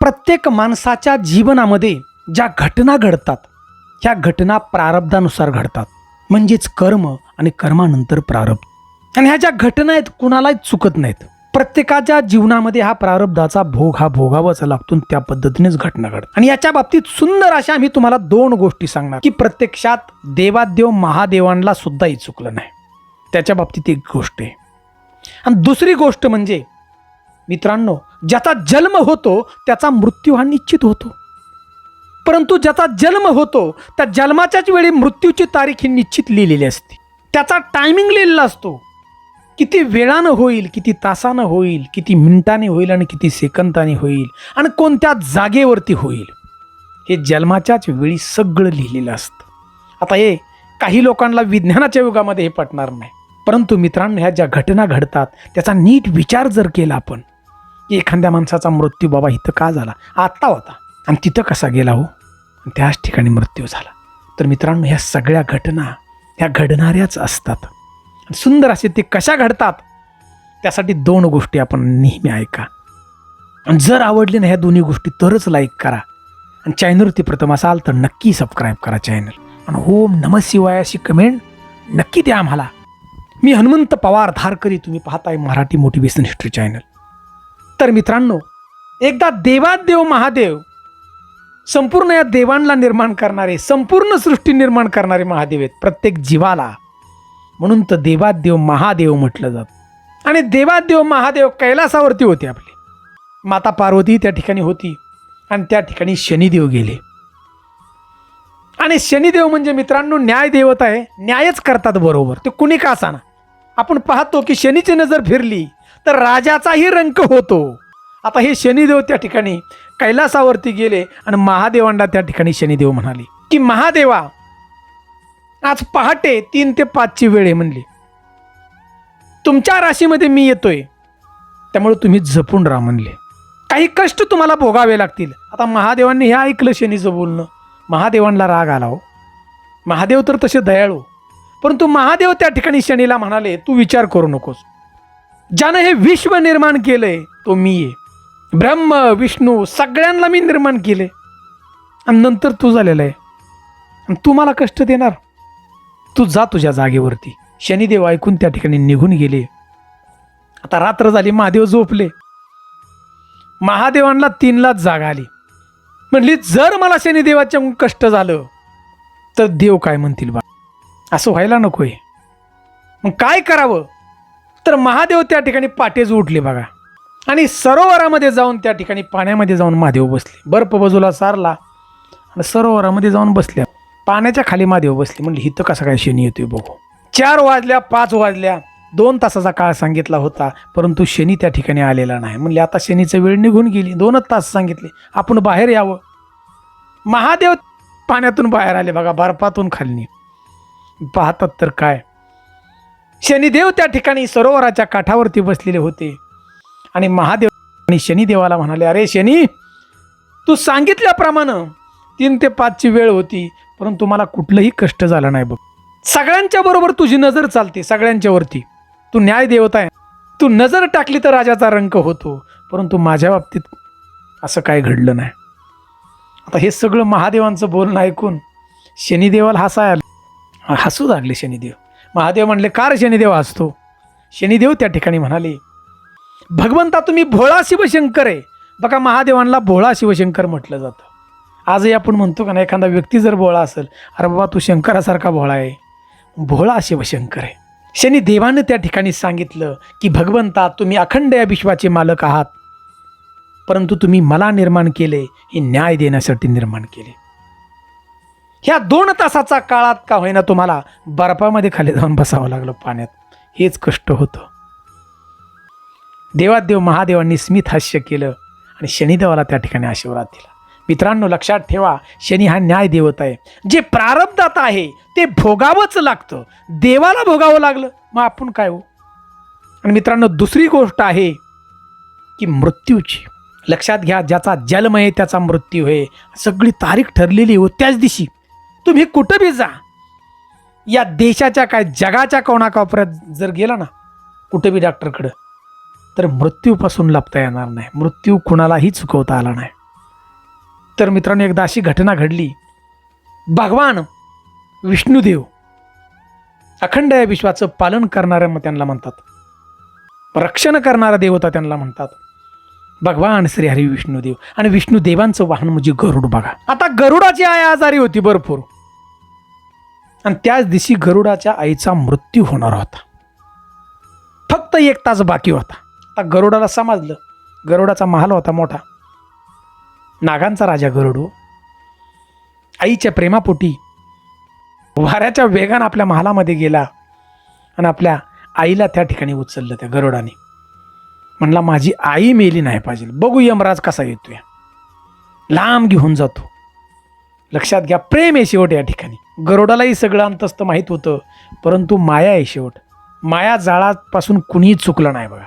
प्रत्येक माणसाच्या जीवनामध्ये ज्या घटना घडतात ह्या घटना प्रारब्धानुसार घडतात. म्हणजेच कर्म आणि कर्मानंतर प्रारब्ध. आणि ह्या ज्या घटना आहेत कुणालाही चुकत नाहीत. प्रत्येकाच्या जीवनामध्ये हा प्रारब्धाचा भोग हा भोगावाच लागतो आणि त्या पद्धतीनेच घटना घडतात. आणि याच्या बाबतीत सुंदर अशा आम्ही तुम्हाला दोन गोष्टी सांगणार की प्रत्यक्षात देवादेव महादेवांना सुद्धाही चुकलं नाही. त्याच्या बाबतीत एक गोष्ट आहे. आणि दुसरी गोष्ट म्हणजे मित्रांनो ज्याचा जन्म होतो त्याचा मृत्यू हा निश्चित होतो. परंतु ज्याचा जन्म होतो त्या जन्माच्याच वेळी मृत्यूची तारीख ही निश्चित लिहिलेली असते. त्याचा टायमिंग लिहिलेला असतो. किती वेळानं होईल किती तासानं होईल किती मिनिटाने होईल आणि किती सेकंदाने होईल आणि कोणत्या जागेवरती होईल हे जन्माच्याच वेळी सगळं लिहिलेलं असतं. आता हे काही लोकांना विज्ञानाच्या युगामध्ये हे पटणार नाही. परंतु मित्रांनो ह्या ज्या घटना घडतात त्याचा नीट विचार जर केला आपण की एखाद्या माणसाचा मृत्यू बाबा इथं का झाला? आत्ता होता. आणि तिथं कसा गेला हो? आणि त्याच ठिकाणी मृत्यू झाला. तर मित्रांनो ह्या सगळ्या घटना ह्या घडणाऱ्याच असतात. आणि सुंदर असे ते कशा घडतात? त्यासाठी दोन गोष्टी आपण नेहमी ऐका. आणि जर आवडली ना ह्या दोन्ही गोष्टी तरच लाईक करा. आणि चॅनलवरती प्रथम असाल तर नक्की सबस्क्राईब करा चॅनल आणि ओम नम शिवाय अशी कमेंट नक्की द्या आम्हाला. मी हनुमंत पवार धारकरी तुम्ही पाहताय मराठी मोटिवेशन हिस्ट्री चॅनल तर मित्रांनो एकदा देवादेव महादेव संपूर्ण या देवांना निर्माण करणारे संपूर्ण सृष्टी निर्माण करणारे महादेव आहेत प्रत्येक जीवाला. म्हणून तर देवादेव महादेव म्हटलं जातं. आणि देवादेव महादेव कैलासावरती होते आपले. माता पार्वती त्या ठिकाणी होती आणि त्या ठिकाणी शनिदेव गेले. आणि शनिदेव म्हणजे मित्रांनो न्याय देवता आहे. न्यायच करतात बरोबर. ते कुणी का असाना. आपण पाहतो की शनीची नजर फिरली. तर राजाचाही रंक होतो. आता हे शनिदेव त्या ठिकाणी कैलासावरती गेले आणि महादेवांना त्या ठिकाणी शनिदेव म्हणाले की महादेवा आज पहाटे तीन ते पाचची वेळ आहे म्हणली. तुमच्या राशीमध्ये मी येतोय. त्यामुळे तुम्ही जपून राहा म्हणले. काही कष्ट तुम्हाला भोगावे लागतील. आता महादेवांनी हे ऐकलं शनीचं बोलणं. महादेवांना राग आला हो. महादेव तर तसे दयाळू परंतु महादेव त्या ठिकाणी शनीला म्हणाले तू विचार करू नकोस. ज्यानं हे विश्व निर्माण केलंय तो मी आहे. ब्रह्म विष्णू सगळ्यांना मी निर्माण केले. आणि नंतर तू झालेला आहे. आणि तू मला कष्ट देणार. तू जा तुझ्या जागेवरती. शनिदेव ऐकून त्या ठिकाणी निघून गेले. आता रात्र झाली महादेव झोपले. महादेवांना तीनलाच जागा आली. म्हणली जर मला शनिदेवाच्या कष्ट झालं तर देव काय म्हणतील बा? असं व्हायला नकोय. मग काय करावं? तर महादेव त्या ठिकाणी पाटेज उठले बघा. आणि सरोवरामध्ये जाऊन त्या ठिकाणी पाण्यामध्ये जाऊन महादेव बसले. बर्फ बाजूला सारला आणि सरोवरामध्ये जाऊन बसल्या पाण्याच्या खाली महादेव बसले. म्हणले हिथं कसा काय शनी येतोय बघू. चार वाजल्या पाच वाजल्या. दोन तासाचा काळ सांगितला होता परंतु शनी त्या ठिकाणी आलेला नाही. म्हणले आता शनीचं वेळ निघून गेली. दोनच तास सांगितले. आपण बाहेर यावं. महादेव पाण्यातून बाहेर आले बघा बर्फातून खालनी. पाहतात तर काय? शनिदेव त्या ठिकाणी सरोवराच्या काठावरती बसलेले होते. आणि महादेव आणि शनिदेवाला म्हणाले अरे शनी तू सांगितल्याप्रमाणे तीन ते पाचची वेळ होती परंतु मला कुठलंही कष्ट झालं नाही बघ. सगळ्यांच्या बरोबर तुझी नजर चालते सगळ्यांच्या वरती. तू न्याय देवता आहे. तू नजर टाकली तर राजाचा रंक होतो परंतु माझ्या बाबतीत असं काय घडलं नाही. आता हे सगळं महादेवांचं बोलणं ऐकून शनिदेवाला हसायला हसू लागले शनिदेव. महादेव म्हणले कार शनिदेव असतो. शनिदेव त्या ठिकाणी म्हणाले भगवंता तुम्ही भोळा शिवशंकर आहे. बघा महादेवांना भोळा शिवशंकर म्हटलं जातं. आजही आपण म्हणतो का ना एखादा व्यक्ती जर भोळा असेल अरे बाबा तू शंकरासारखा भोळा आहे. भोळा शिवशंकर आहे. शनी देवानं त्या ठिकाणी सांगितलं की भगवंता तुम्ही अखंड या विश्वाचे मालक आहात परंतु तुम्ही मला निर्माण केले हे न्याय देण्यासाठी निर्माण केले. ह्या दोन तासाचा काळात का होईना तुम्हाला बर्फामध्ये खाली जाऊन बसावं लागलं पाण्यात. हेच कष्ट होतं. देवादेव महादेवांनी स्मित हास्य केलं आणि शनिदेवाला त्या ठिकाणी आशीर्वाद दिला. मित्रांनो लक्षात ठेवा शनी हा न्याय देवत आहे. जे प्रारब्धात आहे ते भोगावंच लागतं. देवाला भोगावं लागलं मग आपण काय हो? आणि मित्रांनो दुसरी गोष्ट आहे की मृत्यूची. लक्षात घ्या ज्याचा जन्म आहे त्याचा मृत्यू आहे. सगळी तारीख ठरलेली हो त्याच दिवशी तुम्ही कुठं बी जा. या देशाच्या काय जगाच्या कोणाकोपऱ्यात जर गेला ना कुठं बी डॉक्टरकडं तर मृत्यूपासून लपता येणार नाही. मृत्यू कुणालाही चुकवता आला नाही. तर मित्रांनो एकदा अशी घटना घडली. भगवान विष्णुदेव अखंड या विश्वाचं पालन करणाऱ्या मग त्यांना म्हणतात. रक्षण करणारा देवता त्यांना म्हणतात. भगवान श्री हरी विष्णुदेव. आणि विष्णुदेवांचं वाहन म्हणजे गरुड बघा. आता गरुडाची आय आजारी होती भरपूर. आणि त्याच दिवशी गरुडाच्या आईचा मृत्यू होणार होता. फक्त एक तास बाकी होता. आता गरुडाला समजलं. गरुडाचा महाल होता मोठा. नागांचा राजा गरुडो. आईच्या प्रेमापोटी वाऱ्याच्या वेगानं आपल्या महालामध्ये गेला आणि आपल्या आईला त्या ठिकाणी उचललं त्या गरुडाने. म्हणला माझी आई मेली नाही पाहिजे. बघू यमराज कसा येतोय. लांब घेऊन जातो. लक्षात घ्या प्रेम आहे शेवट या ठिकाणी. गरुडालाही सगळं अंतस्त माहीत होतं परंतु माया आहे शेवट. माया जाळापासून कुणीही चुकलं नाही बघा.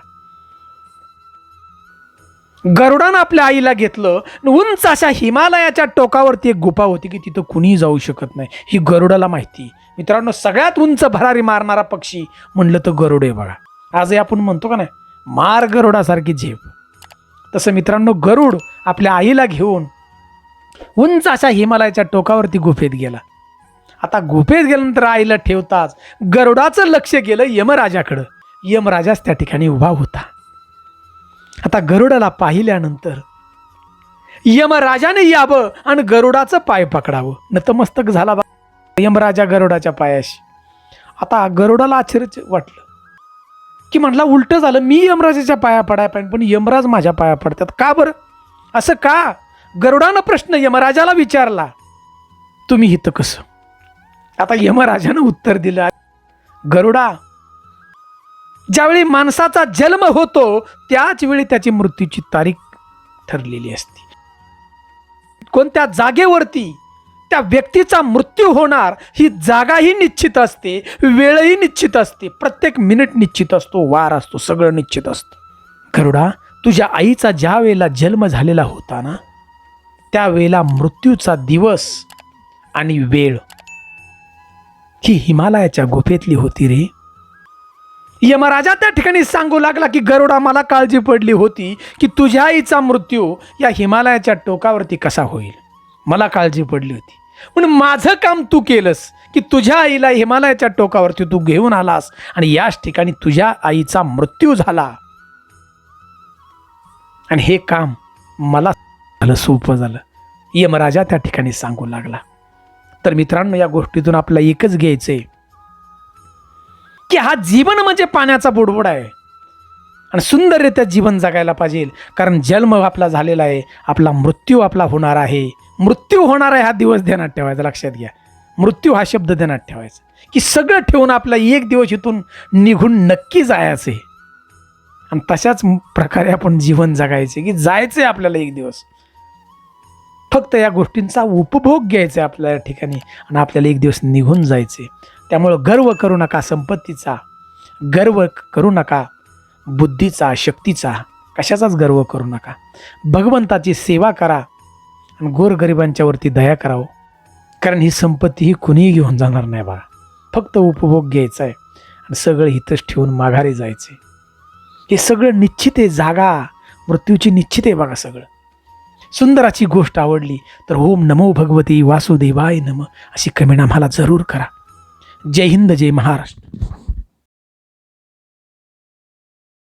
गरुडानं आपल्या आईला घेतलं उंच अशा हिमालयाच्या टोकावरती एक गुफा होती की तिथं कुणीही जाऊ शकत नाही. ही गरुडाला माहिती. मित्रांनो सगळ्यात उंच भरारी मारणारा पक्षी म्हणलं तर गरुड आहे बघा. आजही आपण म्हणतो का नाही मार गरुडासारखी झेप. तसं मित्रांनो गरुड आपल्या आईला घेऊन उंच अशा हिमालयाच्या टोकावरती गुफेत गेला. आता गुफेत गेल्यानंतर आईला ठेवताच गरुडाचं लक्ष गेलं यमराजाकडं. यमराजाच त्या ठिकाणी उभा होता. आता गरुडाला पाहिल्यानंतर यमराजाने यावं आणि गरुडाचं पाय पकडावं. नतमस्तक झाला बा. यमराजा गरुडाच्या पायाशी. आता गरुडाला आश्चर्य वाटलं की म्हटलं उलट झालं मी यमराजाच्या पाया पडाय पाहिजे पण यमराज माझ्या पाया पडतात. का बरं? असं का? गरुडानं प्रश्न यमराजाला विचारला. तुम्ही इथं कसं? आता यमराजानं उत्तर दिलं. गरुडा ज्यावेळी माणसाचा जन्म होतो त्याच वेळी त्याची मृत्यूची तारीख ठरलेली असते. कोणत्या जागेवरती त्या व्यक्तीचा मृत्यू होणार ही जागाही निश्चित असते वेळही निश्चित असते प्रत्येक मिनिट निश्चित असतो वार असतो सगळं निश्चित असतं. गरुडा तुझ्या आईचा ज्या वेळेला जन्म झालेला होता ना त्यावेळेला मृत्यूचा दिवस आणि वेळ ही हिमालयाच्या गुफेतली होती रे. यमराजा त्या ठिकाणी सांगू लागला की गरुडा मला काळजी पडली होती की तुझ्या आईचा मृत्यू या हिमालयाच्या टोकावरती कसा होईल. मला काळजी पडली होती. म्हणून माझं काम तू केलंस की तुझ्या आईला हिमालयाच्या टोकावरती तू घेऊन आलास आणि याच ठिकाणी तुझ्या आईचा मृत्यू झाला. आणि हे काम मला झालं सोपं झालं. यमराजा त्या ठिकाणी सांगू लागला. तर मित्रांनो या गोष्टीतून आपला एकच घ्यायचंय की हा जीवन म्हणजे पाण्याचा बुडबुड आहे. आणि सुंदररित्या जीवन जगायला पाहिजे. कारण जन्म आपला झालेला आहे आपला मृत्यू आपला होणार आहे. मृत्यू होणार आहे हा दिवस ध्यानात ठेवायचा लक्षात घ्या. मृत्यू हा शब्द ध्यानात ठेवायचा. की सगळं ठेवून आपला एक दिवस इथून निघून नक्की जायचं आहे आणि तशाच प्रकारे आपण जीवन जगायचे की जायचं आहे आपल्याला एक दिवस. फक्त या गोष्टींचा उपभोग घ्यायचा आहे आपल्या ठिकाणी आणि आपल्याला एक दिवस निघून जायचे त्यामुळं गर्व करू नका संपत्तीचा गर्व करू नका बुद्धीचा शक्तीचा कशाचाच गर्व करू नका. भगवंताची सेवा करा आणि गोरगरिबांच्यावरती दया करावं. कारण ही संपत्ती ही कुणीही घेऊन जाणार नाही बा फक्त उपभोग घ्यायचा आहे आणि सगळं हितच ठेवून माघारी जायचे हे सगळं निश्चित आहे जागा मृत्यूची निश्चित आहे बघा सगळं. सुंदराची गोष्ट आवडली तर ओम नमो भगवती वासुदेवाय नम. अशी कमेंट आम्हाला जरूर करा. जय हिंद जय महाराष्ट्र.